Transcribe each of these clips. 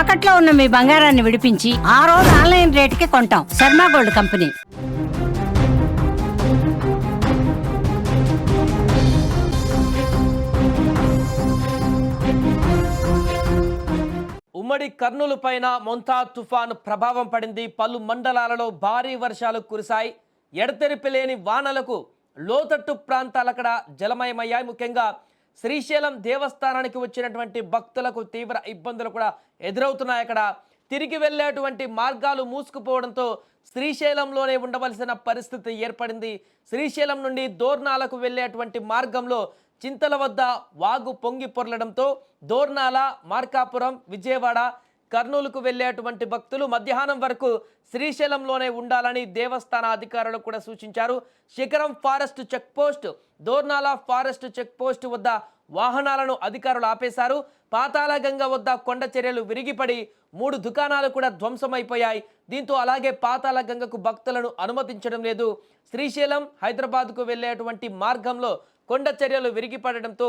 తాకట్లో ఉన్న మీ బంగారాన్ని విడిపించి ఆ రోజు ఆన్లైన్ రేటుకి కొంటాం. Sharma gold company. ఉమ్మడి కర్నూలు పైన మొంతా తుఫాను ప్రభావం పడింది. పలు మండలాలలో భారీ వర్షాలు కురిశాయి. ఎడతెరిపి లేని వానలకు లోతట్టు ప్రాంతాలక్కడ జలమయమయ్యాయి. ముఖ్యంగా శ్రీశైలం దేవస్థానానికి వచ్చినటువంటి భక్తులకు తీవ్ర ఇబ్బందులు కూడా ఎదురవుతున్నాయి అక్కడ. తిరిగి వెళ్ళేటువంటి మార్గాలు మూసుకుపోవడంతో శ్రీశైలంలోనే ఉండవలసిన పరిస్థితి ఏర్పడింది. శ్రీశైలం నుండి దోర్నాలకు వెళ్ళేటువంటి మార్గంలో చింతల వద్ద వాగు పొంగి పొర్లడంతో దోర్నాల మార్కాపురం విజయవాడ కర్నూలుకు వెళ్ళేటువంటి భక్తులు మధ్యాహ్నం వరకు శ్రీశైలంలోనే ఉండాలని దేవస్థాన అధికారులు కూడా సూచించారు. Sikharam forest check post Dornala forest check post వద్ద వాహనాలను అధికారులు ఆపేశారు. పాతాళగంగ వద్ద కొండ చర్యలు విరిగిపడి మూడు దుకాణాలు కూడా ధ్వంసమైపోయాయి. దీంతో అలాగే పాతాళగంగకు భక్తులను అనుమతించడం లేదు. శ్రీశైలం హైదరాబాద్కు వెళ్ళేటువంటి మార్గంలో కొండ చర్యలు విరిగిపడడంతో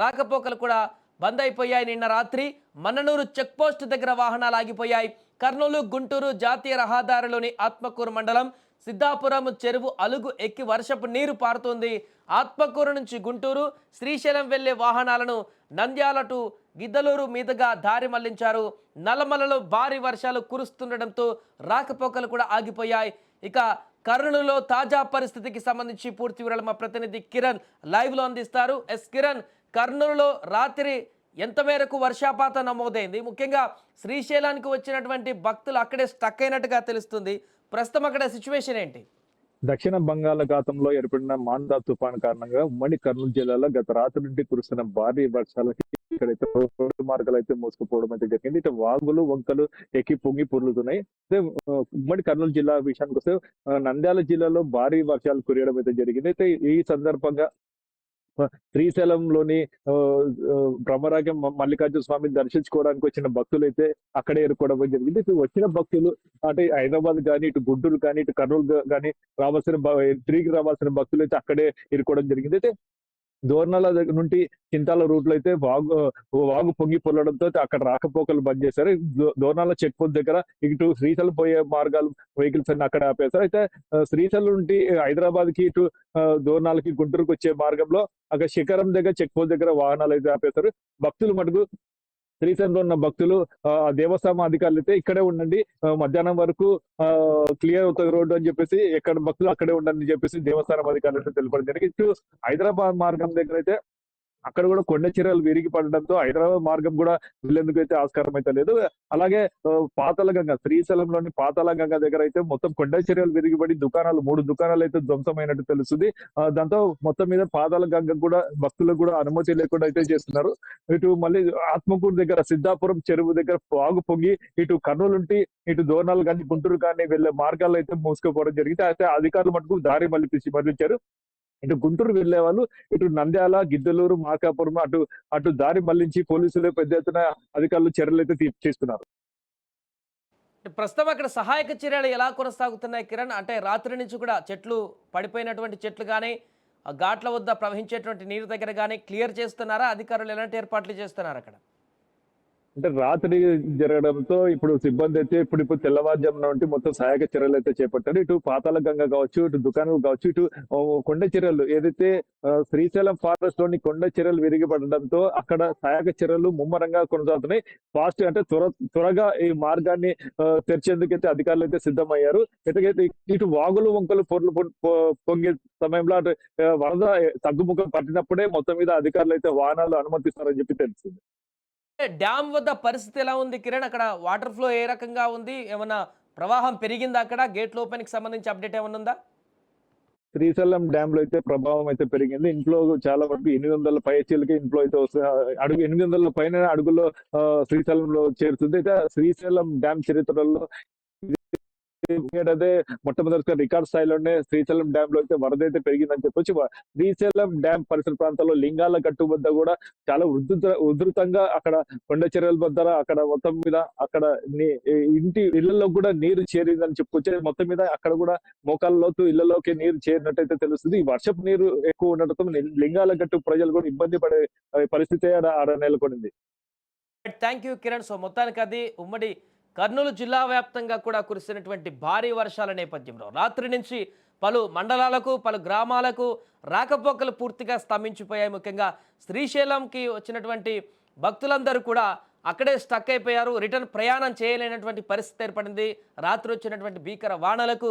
రాకపోకలు కూడా బంద్ అయిపోయాయి నిన్న రాత్రి మన్ననూరు చెక్పోస్ట్ దగ్గర వాహనాలు ఆగిపోయాయి. కర్నూలు గుంటూరు జాతీయ రహదారిలోని ఆత్మకూరు మండలం సిద్ధాపురం చెరువు అలుగు ఎక్కి వర్షపు నీరు పారుతుంది. ఆత్మకూరు నుంచి గుంటూరు శ్రీశైలం వెళ్ళే వాహనాలను నంద్యాల టు గిద్దలూరు మీదుగా దారి మళ్ళించారు. నల్లమలలో భారీ వర్షాలు కురుస్తుండటంతో రాకపోకలు కూడా ఆగిపోయాయి. ఇక కర్నూలులో తాజా పరిస్థితికి సంబంధించి పూర్తి వివరాలు మా ప్రతినిధి కిరణ్ లైవ్లో అందిస్తారు. ఎస్ కిరణ్ కర్నూలులో రాత్రి ఎంత మేరకు వర్షాపాతం నమోదైంది? ముఖ్యంగా శ్రీశైలానికి వచ్చినటువంటి భక్తులు అక్కడే స్టక్ అయినట్టుగా తెలుస్తుంది. ప్రస్తుతం అక్కడ సిచ్యువేషన్ ఏంటి? దక్షిణ బంగాళాఖాతంలో ఏర్పడిన మాందా తుఫాన్ కారణంగా ఉమ్మడి కర్నూలు జిల్లాలో గత రాత్రి నుండి కురుస్తున్న భారీ వర్షాలకి ఇక్కడైతే రోడ్డు మార్గాలు అయితే మోసుకుపోవడం అయితే జరిగింది. ఇటు వాగులు వంకలు ఎక్కి పొంగి పొర్లుతున్నాయి. అయితే ఉమ్మడి కర్నూలు జిల్లా విషయానికి వస్తే నంద్యాల జిల్లాలో భారీ వర్షాలు కురియడం అయితే జరిగింది. అయితే ఈ సందర్భంగా శ్రీశైలంలోని ఆ, బ్రహ్మరాగం మల్లికార్జున స్వామిని దర్శించుకోవడానికి వచ్చిన భక్తులు అయితే అక్కడే ఎరుకోవడం జరిగింది. ఇటు వచ్చిన భక్తులు అంటే హైదరాబాద్ కానీ ఇటు గుంటూరు కానీ ఇటు కర్నూలు కానీ రావాల్సిన తిరిగి రావాల్సిన భక్తులు అయితే అక్కడే ఇరుకోవడం జరిగింది. అయితే దోర్నాల దగ్గర నుండి చింతాల రూట్లో అయితే వాగు వాగు పొంగి పొల్లడంతో అక్కడ రాకపోకలు బంద్ చేశారు. దో- దోర్నాల చెక్ పోస్ట్ దగ్గర ఇటు శ్రీశైలం పోయే మార్గాలు వెహికల్స్ అన్ని అక్కడ ఆపేశారు. అయితే శ్రీశైలం నుండి హైదరాబాద్కి ఇటు దోర్నాలకి గుంటూరుకు వచ్చే మార్గంలో అక్కడ శిఖరం దగ్గర చెక్ పోస్ట్ దగ్గర వాహనాలు అయితే ఆపేశారు. భక్తులు మటుకు శ్రీశైలంలో ఉన్న భక్తులు ఆ దేవస్థానం అధికారులు అయితే ఇక్కడే ఉండండి. మధ్యాహ్నం వరకు ఆ క్లియర్ అవుతుంది రోడ్డు అని చెప్పేసి ఎక్కడ భక్తులు అక్కడే ఉండండి అని చెప్పేసి దేవస్థానం అధికారులు అయితే తెలపడం జరిగింది. ఇటు హైదరాబాద్ మార్గం దగ్గర అయితే అక్కడ కూడా కొండ చర్యలు విరిగి పడడంతో హైదరాబాద్ మార్గం కూడా వెళ్ళేందుకు అయితే ఆస్కారం అయితే లేదు. అలాగే ఆ, శ్రీశైలంలోని పాతాళగంగ దగ్గర అయితే మొత్తం కొండ చర్యలు విరిగిపడి దుకాణాలు మూడు దుకాణాలు అయితే ధ్వంసమైనట్టు తెలుస్తుంది. దాంతో మొత్తం మీద పాతలగంగ కూడా భక్తులకు కూడా అనుమతి లేకుండా అయితే చేస్తున్నారు. ఇటు మళ్ళీ ఆత్మకూరు దగ్గర సిద్ధాపురం చెరువు దగ్గర వాగు పొంగి ఇటు కర్నూలు నుండి ఇటు దోనాలు కానీ గుంటూరు కానీ వెళ్ళే మార్గాలు అయితే మూసుకుపోవడం జరిగింది. అయితే అధికారులు మటుకు దారి మళ్ళీ మళ్ళించారు ఇటు గుంటూరు వెళ్ళే వాళ్ళు ఇటు నంద్యాల గిద్దలూరు మార్కాపురం అటు అటు దారి మళ్ళించి పోలీసులు పెద్ద ఎత్తున అధికారులు చర్యలు అయితే తీసుకున్నారు. ప్రస్తుతం అక్కడ సహాయక చర్యలు ఎలా కొనసాగుతున్నాయి కిరణ్? అంటే రాత్రి నుంచి కూడా చెట్లు పడిపోయినటువంటి చెట్లు కానీ ఆ ఘాట్ల వద్ద ప్రవహించేటువంటి నీరు దగ్గర కానీ క్లియర్ చేస్తున్నారా? అధికారులు ఎలాంటి ఏర్పాట్లు చేస్తున్నారు అక్కడ? అంటే రాత్రి జరగడంతో ఇప్పుడు సిబ్బంది అయితే ఇప్పుడు ఇప్పుడు తెల్లవారుజామున నుండి మొత్తం సహాయక చర్యలు అయితే చేపట్టారు. ఇటు పాతాల గంగ కావచ్చు ఇటు దుకాణం కావచ్చు ఇటు కొండ చర్యలు ఏదైతే శ్రీశైలం ఫారెస్ట్లోని కొండ చర్యలు విరిగిపడడంతో అక్కడ సహాయక చర్యలు ముమ్మరంగా కొనసాగుతున్నాయి. ఫాస్ట్ అంటే త్వర త్వరగా ఈ మార్గాన్ని ఆ, తెరిచేందుకైతే అధికారులు అయితే సిద్ధమయ్యారు. ఎటుకైతే ఇటు వాగులు వంకలు పొర్లు పొంగే సమయంలో అటు వరద తగ్గుముఖం పట్టినప్పుడే మొత్తం మీద అధికారులు అయితే వాహనాలు అనుమతిస్తారని చెప్పి తెలిసింది డ్యామ్ వద్ద పరిస్థితి ఎలా ఉంది? కిరణ్ అక్కడ వాటర్ ఫ్లో ఏ రకంగా ఉంది? ఏమన్నా ప్రవాహం పెరిగిందా అక్కడ? గేట్ ఓపెన్కి సంబంధించి అప్డేట్ ఏమైనా ఉందా? శ్రీశైలం డ్యామ్లో అయితే ప్రభావం అయితే పెరిగింది. ఇంట్లో చాలా వరకు ఎనిమిది వందల పై చీలకి ఇంట్లో అయితే వస్తుంది అడుగు ఎనిమిది వందల పైన అడుగులో శ్రీశైలంలో చేరుతుంది. అయితే శ్రీశైలం డ్యామ్ చరిత్రలో అదే మొట్టమొదటిగా రికార్డ్ స్థాయిలోనే శ్రీశైలం డ్యామ్లో అయితే వరద అయితే పెరిగిందని చెప్పొచ్చు. శ్రీశైలం డ్యామ్ పరిసర ప్రాంతాల్లో లింగాల గట్టు వద్ద కూడా చాలా ఉధృత ఉధృతంగా అక్కడ కొండ చర్యల వద్ద అక్కడ మొత్తం మీద అక్కడ ఇంటి ఇళ్ళలో కూడా నీరు చేరిందని చెప్పుకొచ్చే మొత్తం మీద అక్కడ కూడా మోకాల లోతు ఇళ్ళలోకి నీరు చేరినట్టయితే తెలుస్తుంది. ఈ వర్షపు నీరు ఎక్కువ ఉండటంతో లింగాల గట్టు ప్రజలు కూడా ఇబ్బంది పడే పరిస్థితి ఆడ ఆడ నెలకొనింది. థ్యాంక్ యూ కిరణ్ సో మొత్తానికి అది ఉమ్మడి కర్నూలు జిల్లా వ్యాప్తంగా కూడా కురిసినటువంటి భారీ వర్షాల నేపథ్యంలో రాత్రి నుంచి పలు మండలాలకు పలు గ్రామాలకు రాకపోకలు పూర్తిగా స్తంభించిపోయాయి. ముఖ్యంగా శ్రీశైలంకి వచ్చినటువంటి భక్తులందరూ కూడా అక్కడే స్టక్ అయిపోయారు. రిటర్న్ ప్రయాణం చేయలేనటువంటి పరిస్థితి ఏర్పడింది. రాత్రి వచ్చినటువంటి భీకర వానలకు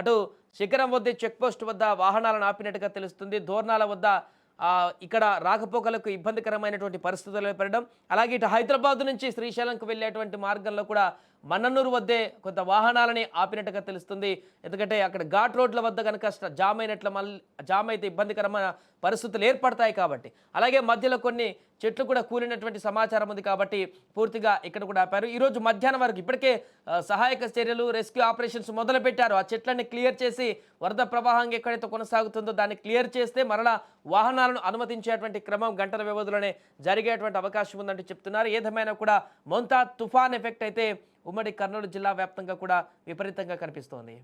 అటు శిఖరం వద్ద చెక్పోస్ట్ వద్ద వాహనాలను ఆపినట్టుగా తెలుస్తుంది. దోర్నాల వద్ద ఇక్కడ రాకపోకలకు ఇబ్బందికరమైనటువంటి పరిస్థితులు ఏర్పడడం అలాగే ఇటు హైదరాబాద్ నుంచి శ్రీశైలంకు వెళ్ళేటువంటి మార్గంలో కూడా మన్నన్నూరు వద్దే కొంత వాహనాలని ఆపినట్టుగా తెలుస్తుంది. ఎందుకంటే అక్కడ ఘాట్ రోడ్ల వద్ద కనుక స్ట- జామ్ అయినట్లు మళ్ళీ జామ్ అయితే ఇబ్బందికరమైన పరిస్థితులు ఏర్పడతాయి కాబట్టి. అలాగే మధ్యలో కొన్ని చెట్లు కూడా కూలినటువంటి సమాచారం ఉంది కాబట్టి పూర్తిగా ఇక్కడ కూడా ఆపారు. ఈరోజు మధ్యాహ్నం వరకు ఇప్పటికే సహాయక చర్యలు రెస్క్యూ ఆపరేషన్స్ మొదలుపెట్టారు. ఆ చెట్లన్నీ క్లియర్ చేసి వరద ప్రవాహం ఎక్కడైతే కొనసాగుతుందో దాన్ని క్లియర్ చేస్తే మరలా వాహనాలను అనుమతించేటువంటి క్రమం గంటల వ్యవధిలోనే జరిగేటువంటి అవకాశం ఉందంటూ చెప్తున్నారు. ఏదేమైనా కూడా మొంతా తుఫాన్ ఎఫెక్ట్ అయితే ఉమ్మడి కర్నూలు జిల్లా వ్యాప్తంగా కూడా విపరీతంగా కనిపిస్తోంది.